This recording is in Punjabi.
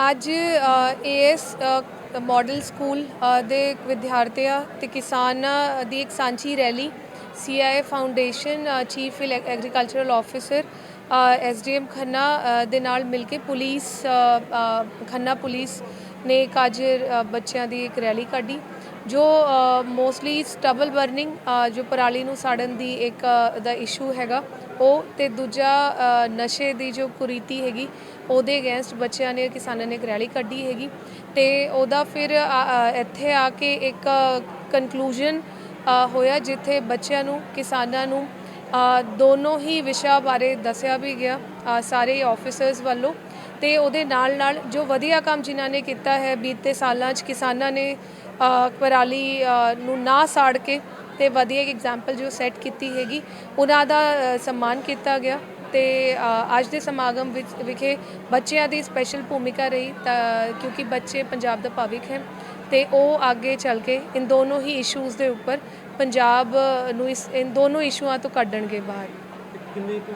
ਅੱਜ ਏਐਸ ਮਾਡਲ ਸਕੂਲ ਦੇ ਵਿਦਿਆਰਥੀਆਂ ਤੇ ਕਿਸਾਨਾਂ ਦੀ ਇੱਕ ਸਾਂਝੀ rally CIA foundation chief agricultural officer SDM Khanna ਦੇ ਨਾਲ ਮਿਲ ਕੇ ਪੁਲਿਸ ਖੰਨਾ ਪੁਲਿਸ ਨੇ ਇੱਕ ਅੱਜ ਬੱਚਿਆਂ ਦੀ ਇੱਕ ਰੈਲੀ ਕੱਢੀ। ਜੋ ਮੋਸਟਲੀ ਸਟਬਲ ਬਰਨਿੰਗ ਜੋ ਪਰਾਲੀ ਨੂੰ ਸਾੜਨ ਦੀ ਇੱਕ ਦਾ ਇਸ਼ੂ ਹੈਗਾ, ਉਹ ਤੇ ਦੂਜਾ ਨਸ਼ੇ ਦੀ ਜੋ ਕੁਰੀਤੀ ਹੈਗੀ, ਉਹਦੇ ਅਗੇਂਸਟ ਬੱਚਿਆਂ ਨੇ, ਕਿਸਾਨਾਂ ਨੇ ਇੱਕ ਰੈਲੀ ਕੱਢੀ ਹੈਗੀ ਤੇ ਉਹਦਾ ਫਿਰ ਇੱਥੇ ਆ ਕੇ ਇੱਕ ਕਨਕਲੂਜਨ ਹੋਇਆ ਜਿੱਥੇ ਬੱਚਿਆਂ ਨੂੰ, ਕਿਸਾਨਾਂ ਨੂੰ ਦੋਨੋਂ ਹੀ ਵਿਸ਼ਾ ਬਾਰੇ ਦੱਸਿਆ ਵੀ ਗਿਆ ਸਾਰੇ ਆਫੀਸਰਸ ਵੱਲੋਂ ਤੇ ਉਹਦੇ ਨਾਲ ਨਾਲ ਜੋ ਵਧੀਆ ਕੰਮ ਜਿਨ੍ਹਾਂ ਨੇ ਕੀਤਾ ਹੈ, ਬੀਤੇ ਸਾਲਾਂ 'ਚ ਕਿਸਾਨਾਂ ਨੇ ਪਰਾਲੀ ਨੂੰ ਨਾ ਸਾੜ ਕੇ ਤੇ ਵਧੀਆ ਇੱਕ ਐਗਜ਼ਾਮਪਲ ਜੋ ਸੈੱਟ ਕੀਤੀ ਹੈਗੀ, ਉਹਨਾਂ ਦਾ ਸਨਮਾਨ ਕੀਤਾ ਗਿਆ ਤੇ ਅੱਜ ਦੇ ਸਮਾਗਮ ਵਿੱਚ, ਵਿਖੇ ਬੱਚਿਆਂ ਦੀ ਸਪੈਸ਼ਲ ਭੂਮਿਕਾ ਰਹੀ, ਤਾਂ, ਕਿਉਂਕਿ ਬੱਚੇ ਪੰਜਾਬ ਦਾ ਭਵਿੱਖ ਹੈ ਤੇ ਉਹ ਅੱਗੇ ਚੱਲ ਕੇ ਇਨ ਦੋਨੋਂ ਹੀ ਇਸ਼ੂਜ਼ ਦੇ ਉੱਪਰ ਪੰਜਾਬ ਨੂੰ ਇਸ, ਇਨ ਦੋਨੋਂ ਇਸ਼ੂਆਂ ਤੋਂ ਕੱਢਣਗੇ ਬਾਹਰ।